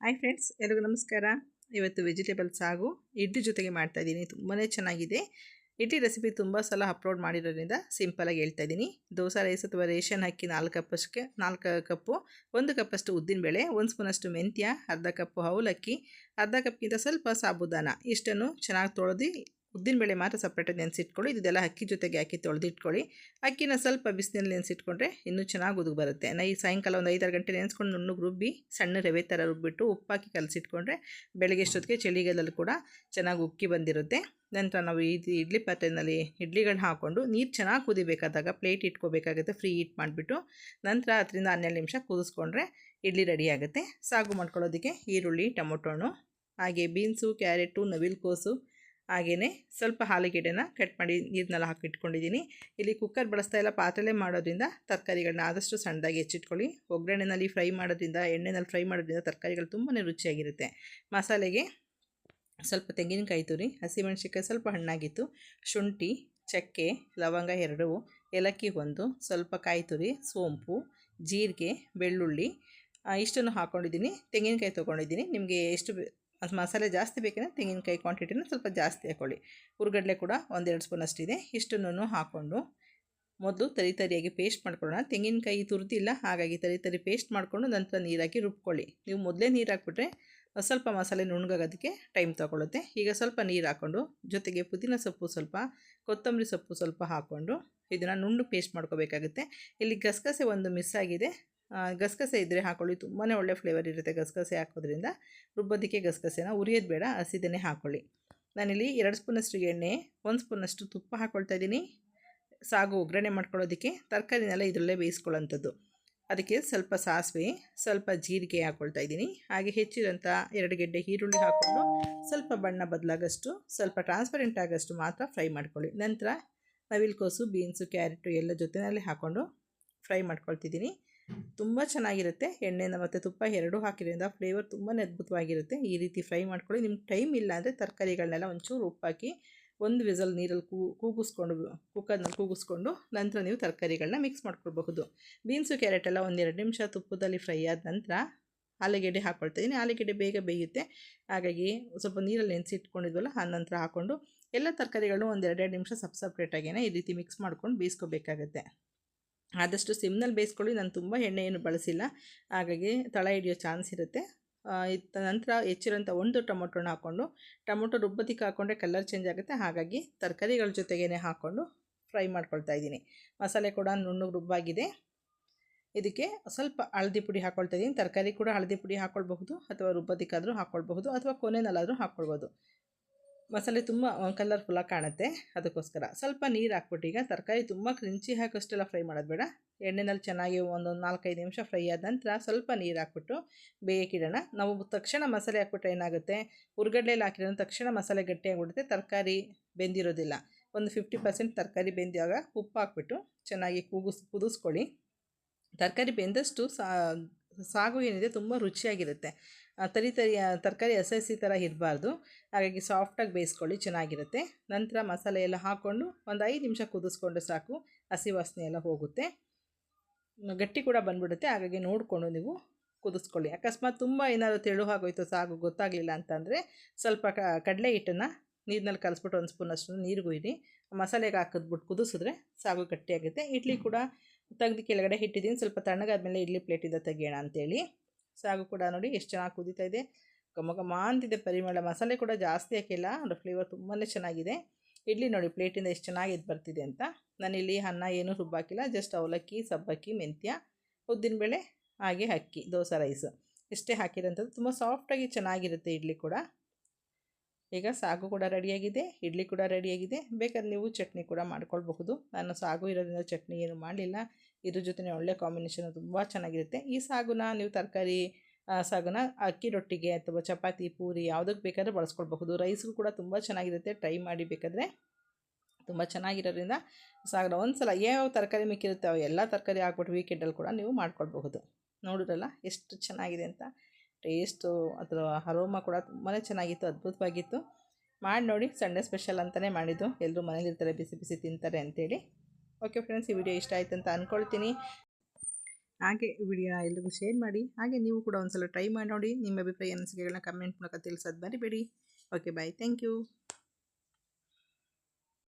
Hi friends, ಎಲ್ರಿಗೂ ನಮಸ್ಕಾರ. ಇವತ್ತು ವೆಜಿಟೇಬಲ್ ಸಾಗು, ಇಡ್ಲಿ ಜೊತೆಗೆ ಮಾಡ್ತಾ ಇದ್ದೀನಿ. ತುಂಬಾ ಚೆನ್ನಾಗಿದೆ. ಇಡ್ಲಿ ರೆಸಿಪಿ ತುಂಬ ಸಲ ಅಪ್ಲೋಡ್ ಮಾಡಿರೋದ್ರಿಂದ ಸಿಂಪಲಾಗಿ ಹೇಳ್ತಾ ಇದ್ದೀನಿ. ದೋಸೆ, ರೈಸ್ ಅಥವಾ ರೇಷನ್ ಅಕ್ಕಿ ನಾಲ್ಕು ಕಪ್ಪಷ್ಟಕ್ಕೆ ನಾಲ್ಕು ಕಪ್ಪು, ಒಂದು ಕಪ್ಪಷ್ಟು ಉದ್ದಿನಬೇಳೆ ಒಂದು ಸ್ಪೂನಷ್ಟು ಮೆಂತ್ಯ, ಅರ್ಧ ಕಪ್ಪು ಅವಲಕ್ಕಿ ಅರ್ಧ ಕಪ್ಗಿಂತ ಸ್ವಲ್ಪ ಸಾಬುದಾನ. ಇಷ್ಟನ್ನು ಚೆನ್ನಾಗಿ ತೊಳೆದು ಉದ್ದಿನಬೇಳೆ ಮಾತ್ರ ಸಪ್ರೇಟಾಗಿ ನೆನೆಸಿಟ್ಕೊಳ್ಳಿ. ಇದೆಲ್ಲ ಅಕ್ಕಿ ಜೊತೆಗೆ ಹಾಕಿ ತೊಳೆದಿಟ್ಕೊಳ್ಳಿ. ಅಕ್ಕಿನ ಸ್ವಲ್ಪ ಬಿಸಿನಲ್ಲಿ ನೆನೆಸಿಟ್ಕೊಂಡ್ರೆ ಇನ್ನೂ ಚೆನ್ನಾಗಿ ಉದುಗು ಬರುತ್ತೆ. ನೈ ಸಾಯಂಕಾಲ ಒಂದು ಐದಾರು ಗಂಟೆ ನೆನೆಸ್ಕೊಂಡು ನುಣ್ಣಗೆ ರುಬ್ಬಿ, ಸಣ್ಣ ರವೆ ಥರ ರುಬ್ಬಿಟ್ಟು ಉಪ್ಪಾಕಿ ಕಲಸಿಟ್ಕೊಂಡ್ರೆ ಬೆಳಗ್ಗೆ ಅಷ್ಟೊತ್ತಿಗೆ ಚಳಿಗಾಲದಲ್ಲಿ ಕೂಡ ಚೆನ್ನಾಗಿ ಉಕ್ಕಿ ಬಂದಿರುತ್ತೆ. ನಂತರ ನಾವು ಇದು ಇಡ್ಲಿ ಪಾತ್ರೆಯಲ್ಲಿ ಇಡ್ಲಿಗಳನ್ನ ಹಾಕ್ಕೊಂಡು ನೀರು ಚೆನ್ನಾಗಿ ಕುದಿಬೇಕಾದಾಗ ಪ್ಲೇಟ್ ಇಟ್ಕೋಬೇಕಾಗುತ್ತೆ. ಫ್ರೀ ಹೀಟ್ ಮಾಡಿಬಿಟ್ಟು ನಂತರ ಹತ್ತರಿಂದ ಹನ್ನೆರಡು ನಿಮಿಷ ಕುದಿಸ್ಕೊಂಡ್ರೆ ಇಡ್ಲಿ ರೆಡಿಯಾಗುತ್ತೆ ಸಾಗು ಮಾಡ್ಕೊಳ್ಳೋದಕ್ಕೆ ಈರುಳ್ಳಿ ಟೊಮೊಟೊ ಹಾಗೆ ಬೀನ್ಸು, ಕ್ಯಾರೆಟು, ನವಿಲುಕೋಸು ಹಾಗೆಯೇ ಸ್ವಲ್ಪ ಆಲೂಗೆಡ್ಡೆನ ಕಟ್ ಮಾಡಿ ನೀರನ್ನೆಲ್ಲ ಹಾಕಿ ಇಟ್ಕೊಂಡಿದ್ದೀನಿ ಇಲ್ಲಿ ಕುಕ್ಕರ್ ಬಳಸ್ತಾ ಇಲ್ಲ, ಪಾತ್ರೆಲೇ ಮಾಡೋದ್ರಿಂದ ತರಕಾರಿಗಳನ್ನ ಆದಷ್ಟು ಸಣ್ಣದಾಗಿ ಹೆಚ್ಚಿಟ್ಕೊಳ್ಳಿ. ಒಗ್ಗರಣೆನಲ್ಲಿ ಫ್ರೈ ಮಾಡೋದ್ರಿಂದ, ಎಣ್ಣೆನಲ್ಲಿ ಫ್ರೈ ಮಾಡೋದ್ರಿಂದ ತರಕಾರಿಗಳು ತುಂಬಾ ರುಚಿಯಾಗಿರುತ್ತೆ. ಮಸಾಲೆಗೆ ಸ್ವಲ್ಪ ತೆಂಗಿನಕಾಯಿ ತುರಿ, ಹಸಿಮೆಣ್ಸಿನ್ಕಾಯಿ ಸ್ವಲ್ಪ ಹಣ್ಣಾಗಿತ್ತು, ಶುಂಠಿ, ಚಕ್ಕೆ, ಲವಂಗ ಎರಡು, ಏಲಕ್ಕಿ ಒಂದು, ಸ್ವಲ್ಪ ಕಾಯಿ ತುರಿ, ಸೋಂಪು, ಜೀರಿಗೆ, ಬೆಳ್ಳುಳ್ಳಿ ಇಷ್ಟನ್ನು ಹಾಕ್ಕೊಂಡಿದ್ದೀನಿ ತೆಂಗಿನಕಾಯಿ ತೊಗೊಂಡಿದ್ದೀನಿ. ನಿಮಗೆ ಎಷ್ಟು ಅದು ಮಸಾಲೆ ಜಾಸ್ತಿ ಬೇಕಂದರೆ ತೆಂಗಿನಕಾಯಿ ಕ್ವಾಂಟಿಟಿನ ಸ್ವಲ್ಪ ಜಾಸ್ತಿ ಹಾಕೊಳ್ಳಿ. ಹುರ್ಗಡ್ಲೆ ಕೂಡ ಒಂದೆರಡು ಸ್ಪೂನ್ ಅಷ್ಟಿದೆ. ಇಷ್ಟನ್ನು ಹಾಕ್ಕೊಂಡು ಮೊದಲು ತರಿ ತರಿಯಾಗಿ ಪೇಸ್ಟ್ ಮಾಡ್ಕೊಳ್ಳೋಣ. ತೆಂಗಿನಕಾಯಿ ತುರಿದಿಲ್ಲ, ಹಾಗಾಗಿ ತರಿ ತರಿ ಪೇಸ್ಟ್ ಮಾಡಿಕೊಂಡು ನಂತರ ನೀರಾಕಿ ರುಬ್ಕೊಳ್ಳಿ. ನೀವು ಮೊದಲೇ ನೀರು ಹಾಕ್ಬಿಟ್ರೆ ಸ್ವಲ್ಪ ಮಸಾಲೆ ನುಣ್ಣಗಾಗೋದಕ್ಕೆ ಟೈಮ್ ತಗೊಳ್ಳುತ್ತೆ ಈಗ ಸ್ವಲ್ಪ ನೀರು ಹಾಕ್ಕೊಂಡು ಜೊತೆಗೆ ಪುದೀನ ಸೊಪ್ಪು ಸ್ವಲ್ಪ, ಕೊತ್ತಂಬರಿ ಸೊಪ್ಪು ಸ್ವಲ್ಪ ಹಾಕ್ಕೊಂಡು ಇದನ್ನು ನುಣ್ಣು ಪೇಸ್ಟ್ ಮಾಡ್ಕೋಬೇಕಾಗುತ್ತೆ. ಇಲ್ಲಿ ಗಸಗಸೆ ಒಂದು ಮಿಸ್ ಆಗಿದೆ. ಗಸಗಸೆ ಇದ್ದರೆ ಹಾಕ್ಕೊಳ್ಳಿ ತುಂಬಾ ಒಳ್ಳೆ ಫ್ಲೇವರ್ ಇರುತ್ತೆ ಗಸಗಸೆ ಹಾಕೋದ್ರಿಂದ. ರುಬ್ಬೋದಕ್ಕೆ ಗಸಗಸೆನ ಉರಿಯೋದು ಬೇಡ, ಹಸಿದನ್ನೇ ಹಾಕ್ಕೊಳ್ಳಿ ನಾನಿಲ್ಲಿ ಎರಡು ಸ್ಪೂನಷ್ಟು ಎಣ್ಣೆ, ಒಂದು ಸ್ಪೂನಷ್ಟು ತುಪ್ಪ ಹಾಕ್ಕೊಳ್ತಾ ಇದ್ದೀನಿ. ಸಾಗು ಒಗ್ಗರಣೆ ಮಾಡ್ಕೊಳ್ಳೋದಕ್ಕೆ ತರಕಾರಿನೆಲ್ಲ ಇದರಲ್ಲೇ ಬೇಯಿಸ್ಕೊಳ್ಳೋಂಥದ್ದು. ಅದಕ್ಕೆ ಸ್ವಲ್ಪ ಸಾಸಿವೆ, ಸ್ವಲ್ಪ ಜೀರಿಗೆ ಹಾಕ್ಕೊಳ್ತಾ ಇದ್ದೀನಿ. ಹಾಗೆ ಹೆಚ್ಚಿರೋಂಥ ಎರಡು ಗೆಡ್ಡೆ ಈರುಳ್ಳಿ ಹಾಕ್ಕೊಂಡು ಸ್ವಲ್ಪ ಬಣ್ಣ ಬದಲಾಗಷ್ಟು, ಸ್ವಲ್ಪ ಟ್ರಾನ್ಸ್ಪರೆಂಟ್ ಆಗೋಷ್ಟು ಮಾತ್ರ ಫ್ರೈ ಮಾಡ್ಕೊಳ್ಳಿ. ನಂತರ ನವಿಲ್ಕೋಸು ಬೀನ್ಸು, ಕ್ಯಾರೆಟು ಎಲ್ಲ ಜೊತೆಯಲ್ಲಿ ಹಾಕ್ಕೊಂಡು ಫ್ರೈ ಮಾಡ್ಕೊಳ್ತಿದ್ದೀನಿ. ತುಂಬ ಚೆನ್ನಾಗಿರುತ್ತೆ. ಎಣ್ಣೆನ ಮತ್ತು ತುಪ್ಪ ಎರಡೂ ಹಾಕಿರೋದ್ರಿಂದ ಫ್ಲೇವರ್ ತುಂಬಾ ಅದ್ಭುತವಾಗಿರುತ್ತೆ. ಈ ರೀತಿ ಫ್ರೈ ಮಾಡ್ಕೊಳ್ಳಿ. ನಿಮ್ಗೆ ಟೈಮ್ ಇಲ್ಲ ಅಂದರೆ ತರಕಾರಿಗಳನ್ನೆಲ್ಲ ಒಂಚೂರು ಉಪ್ಪಾಕಿ ಒಂದು ವಿಸಲ್ ನೀರಲ್ಲಿ ಕೂಗಿಸ್ಕೊಂಡು ಕುಕ್ಕರ್ನಲ್ಲಿ ಕೂಗಿಸ್ಕೊಂಡು ನಂತರ ನೀವು ತರಕಾರಿಗಳನ್ನ ಮಿಕ್ಸ್ ಮಾಡ್ಕೊಳ್ಬಹುದು. ಬೀನ್ಸು ಕ್ಯಾರೆಟ್ ಎಲ್ಲ ಒಂದೆರಡು ನಿಮಿಷ ತುಪ್ಪದಲ್ಲಿ ಫ್ರೈ ಆದ ನಂತರ ಆಲೂಗೆಡ್ಡೆ ಹಾಕ್ಕೊಳ್ತಾಯಿದ್ದೀನಿ ಆಲೂಗೆಡ್ಡೆ ಬೇಗ ಬೇಯುತ್ತೆ. ಹಾಗಾಗಿ ಸ್ವಲ್ಪ ನೀರಲ್ಲಿ ನೆನೆಸಿಟ್ಕೊಂಡಿದ್ವಲ್ಲ ಆ ನಂತರ ಹಾಕ್ಕೊಂಡು ಎಲ್ಲ ತರಕಾರಿಗಳನ್ನು ಒಂದೆರಡೆರಡು ನಿಮಿಷ ಸಪ್ ಸಪ್ರೇಟಾಗಿನೇ ಈ ರೀತಿ ಮಿಕ್ಸ್ ಮಾಡ್ಕೊಂಡು ಬೇಯಿಸ್ಕೋಬೇಕಾಗತ್ತೆ. ಆದಷ್ಟು ಸಿಮ್ನಲ್ಲಿ ಬೇಯಿಸ್ಕೊಳ್ಳಿ, ನಾನು ತುಂಬ ಎಣ್ಣೆ ಏನು ಬಳಸಿಲ್ಲ. ಹಾಗಾಗಿ ತಳ ಹಿಡಿಯೋ ಚಾನ್ಸ್ ಇರುತ್ತೆ. ಇತ್ತ ನಂತರ ಹೆಚ್ಚಿರೋಂಥ ಒಂದು ಟೊಮೊಟೊನ ಹಾಕ್ಕೊಂಡು, ಟೊಮೊಟೊ ರುಬ್ಬದಿಕ್ಕೆ ಹಾಕ್ಕೊಂಡ್ರೆ ಕಲರ್ ಚೇಂಜ್ ಆಗುತ್ತೆ. ಹಾಗಾಗಿ ತರಕಾರಿಗಳ ಜೊತೆಗೇ ಹಾಕ್ಕೊಂಡು ಫ್ರೈ ಮಾಡ್ಕೊಳ್ತಾ ಇದ್ದೀನಿ. ಮಸಾಲೆ ಕೂಡ ನುಣ್ಣಗೆ ರುಬ್ಬಾಗಿದೆ. ಇದಕ್ಕೆ ಸ್ವಲ್ಪ ಹಳದಿ ಪುಡಿ ಹಾಕ್ಕೊಳ್ತಾ ಇದ್ದೀನಿ. ತರಕಾರಿ ಕೂಡ ಹಳದಿ ಪುಡಿ ಹಾಕ್ಕೊಳ್ಬಹುದು ಅಥವಾ ರುಬ್ಬದಿಕ್ಕಾದರೂ ಹಾಕ್ಕೊಳ್ಬಹುದು ಅಥವಾ ಕೊನೆಯಲ್ಲಾದರೂ ಹಾಕ್ಕೊಳ್ಬೋದು ಮಸಾಲೆ ತುಂಬ ಕಲರ್ಫುಲ್ಲಾಗಿ ಕಾಣುತ್ತೆ ಅದಕ್ಕೋಸ್ಕರ. ಸ್ವಲ್ಪ ನೀರು ಹಾಕ್ಬಿಟ್ಟು ಈಗ ತರಕಾರಿ ತುಂಬ ಕ್ರಿಂಚಿ ಹಾಕೋಷ್ಟೆಲ್ಲ ಫ್ರೈ ಮಾಡೋದು ಬೇಡ. ಎಣ್ಣೆನಲ್ಲಿ ಚೆನ್ನಾಗಿ ಒಂದೊಂದು ನಾಲ್ಕೈದು ನಿಮಿಷ ಫ್ರೈ ಆದ ನಂತರ ಸ್ವಲ್ಪ ನೀರು ಹಾಕ್ಬಿಟ್ಟು ಬೇಯಕ್ಕಿಡೋಣ ನಾವು ತಕ್ಷಣ ಮಸಾಲೆ ಹಾಕ್ಬಿಟ್ರೆ ಏನಾಗುತ್ತೆ? ಹುರ್ಗಡ್ಲೆಯಲ್ಲಿ ಹಾಕಿರೋ ತಕ್ಷಣ ಮಸಾಲೆ ಗಟ್ಟಿಯಾಗಿಬಿಡುತ್ತೆ ತರಕಾರಿ ಬೆಂದಿರೋದಿಲ್ಲ. ಒಂದು ಫಿಫ್ಟಿ ಪರ್ಸೆಂಟ್ ತರಕಾರಿ ಬೆಂದಿವಾಗ ಉಪ್ಪು ಹಾಕ್ಬಿಟ್ಟು ಚೆನ್ನಾಗಿ ಕೂಗಿಸ್, ಕುದಿಸ್ಕೊಳ್ಳಿ. ತರಕಾರಿ ಬೆಂದಷ್ಟು ಸಾಗು ಏನಿದೆ ತುಂಬ ರುಚಿಯಾಗಿರುತ್ತೆ. ತರಿ ತರಿ ತರಕಾರಿ ಹಸಿ ಹಸಿ ಥರ ಇರಬಾರ್ದು. ಹಾಗಾಗಿ ಸಾಫ್ಟಾಗಿ ಬೇಯಿಸ್ಕೊಳ್ಳಿ, ಚೆನ್ನಾಗಿರುತ್ತೆ. ನಂತರ ಮಸಾಲೆ ಎಲ್ಲ ಹಾಕ್ಕೊಂಡು ಒಂದು ಐದು ನಿಮಿಷ ಕುದಿಸ್ಕೊಂಡು ಸಾಕು, ಹಸಿ ವಾಸನೆ ಎಲ್ಲ ಹೋಗುತ್ತೆ. ಗಟ್ಟಿ ಕೂಡ ಬಂದ್ಬಿಡುತ್ತೆ. ಹಾಗಾಗಿ ನೋಡಿಕೊಂಡು ನೀವು ಕುದಿಸ್ಕೊಳ್ಳಿ. ಅಕಸ್ಮಾತ್ ತುಂಬ ಏನಾದರೂ ತೆಳು ಆಗೋಯ್ತು ಸಾಗು ಗೊತ್ತಾಗಲಿಲ್ಲ ಅಂತಂದರೆ ಸ್ವಲ್ಪ ಕ, ಕಡಲೆ ಹಿಟ್ಟನ್ನು ನೀರಿನಲ್ಲಿ ಕಲಸ್ಬಿಟ್ಟು ಒಂದು ಸ್ಪೂನ್ ಅಷ್ಟು ನೀರು ಗುಯ್ದು ಮಸಾಲೆಗೆ ಹಾಕಿದ್ಬಿಟ್ಟು ಕುದಿಸಿದ್ರೆ ಸಾಗು ಗಟ್ಟಿಯಾಗುತ್ತೆ. ಇಡ್ಲಿ ಕೂಡ ತೆಗ್ದು ಕೆಳಗಡೆ ಇಟ್ಟಿದ್ದೀನಿ ಸ್ವಲ್ಪ ತಣ್ಣಗಾದ್ಮೇಲೆ ಇಡ್ಲಿ ಪ್ಲೇಟಿಂದ ತೆಗಿಯೋಣ ಅಂತೇಳಿ. ಸಾಗು ಕೂಡ ನೋಡಿ ಎಷ್ಟು ಚೆನ್ನಾಗಿ ಕುದೀತಾ ಇದೆ. ಘಮ ಘಮ ಅಂತಿದೆ ಪರಿಮಳ. ಮಸಾಲೆ ಕೂಡ ಜಾಸ್ತಿ ಹಾಕಿಲ್ಲ. ಅದರ ಫ್ಲೇವರ್ ತುಂಬಾ ಚೆನ್ನಾಗಿದೆ. ಇಡ್ಲಿ ನೋಡಿ ಪ್ಲೇಟಿಂದ ಎಷ್ಟು ಚೆನ್ನಾಗಿ ಇದು ಬರ್ತಿದೆ ಅಂತ. ನಾನಿಲ್ಲಿ ಅನ್ನ ಏನೂ ರುಬ್ಬಾಕಿಲ್ಲ ಜಸ್ಟ್ ಅವಲಕ್ಕಿ, ಸಬ್ಬಕ್ಕಿ, ಮೆಂತ್ಯ ಉದ್ದಿನಬೇಳೆ ಹಾಗೆ ಅಕ್ಕಿ, ದೋಸೆ ರೈಸು ಇಷ್ಟೇ ಹಾಕಿರೋಂಥದ್ದು ತುಂಬ ಸಾಫ್ಟಾಗಿ ಚೆನ್ನಾಗಿರುತ್ತೆ ಇಡ್ಲಿ ಕೂಡ. ಈಗ ಸಾಗು ಕೂಡ ರೆಡಿಯಾಗಿದೆ, ಇಡ್ಲಿ ಕೂಡ ರೆಡಿಯಾಗಿದೆ. ಬೇಕಾದ್ರೆ ನೀವು ಚಟ್ನಿ ಕೂಡ ಮಾಡ್ಕೊಳ್ಬಹುದು. ನಾನು ಸಾಗು ಇರೋದ್ರಿಂದ ಚಟ್ನಿ ಏನು ಮಾಡಲಿಲ್ಲ. ಇದ್ರ ಜೊತೆ ಒಳ್ಳೆ ಕಾಂಬಿನೇಷನ್ ತುಂಬ ಚೆನ್ನಾಗಿರುತ್ತೆ. ಈ ಸಾಗುನ ನೀವು ತರಕಾರಿ ಸಾಗುನ ಅಕ್ಕಿ ರೊಟ್ಟಿಗೆ ಅಥವಾ ಚಪಾತಿ, ಪೂರಿ ಯಾವುದಕ್ಕೆ ಬೇಕಾದ್ರೆ ಬಳಸ್ಕೊಳ್ಬಹುದು. ರೈಸ್ಗೂ ಕೂಡ ತುಂಬ ಚೆನ್ನಾಗಿರುತ್ತೆ. ಟ್ರೈ ಮಾಡಿ ಬೇಕಾದರೆ. ತುಂಬ ಚೆನ್ನಾಗಿರೋದ್ರಿಂದ ಸಾಗರ ಒಂದು ಸಲ ಯಾವ ತರಕಾರಿ ಮಿಕ್ಕಿರುತ್ತೆ ಅವು ಎಲ್ಲ ತರಕಾರಿ ಹಾಕ್ಬಿಟ್ಟು ವೀಕೆಂಡಲ್ಲಿ ಕೂಡ ನೀವು ಮಾಡ್ಕೊಳ್ಬಹುದು. ನೋಡಿದ್ರಲ್ಲ? ಎಷ್ಟು ಚೆನ್ನಾಗಿದೆ ಅಂತ. ಟೇಸ್ಟು ಅದರ ಹರೋಮ ಕೂಡ ತುಂಬಾ ಚೆನ್ನಾಗಿತ್ತು, ಅದ್ಭುತವಾಗಿತ್ತು. ಮಾಡಿ ನೋಡಿ, ಸಂಡೇ ಸ್ಪೆಷಲ್ ಅಂತಲೇ ಮಾಡಿದ್ದು. ಎಲ್ಲರೂ ಮನೇಲಿರ್ತಾರೆ ಬಿಸಿ ಬಿಸಿ ತಿಂತಾರೆ ಅಂತೇಳಿ. ಓಕೆ ಫ್ರೆಂಡ್ಸ್ ಈ ವಿಡಿಯೋ ಇಷ್ಟ ಆಯಿತು ಅಂತ ಅಂದ್ಕೊಳ್ತೀನಿ ಹಾಗೆ ವಿಡಿಯೋ ಎಲ್ರಿಗೂ ಶೇರ್ ಮಾಡಿ. ಹಾಗೆ ನೀವು ಕೂಡ ಒಂದ್ಸಲ ಟ್ರೈ ಮಾಡಿ ನೋಡಿ. ನಿಮ್ಮ ಅಭಿಪ್ರಾಯ, ಅನಿಸಿಕೆಗಳನ್ನ ಕಮೆಂಟ್ ಮೂಲಕ ತಿಳಿಸೋದು ಮರಿಬೇಡಿ. Okay bye thank you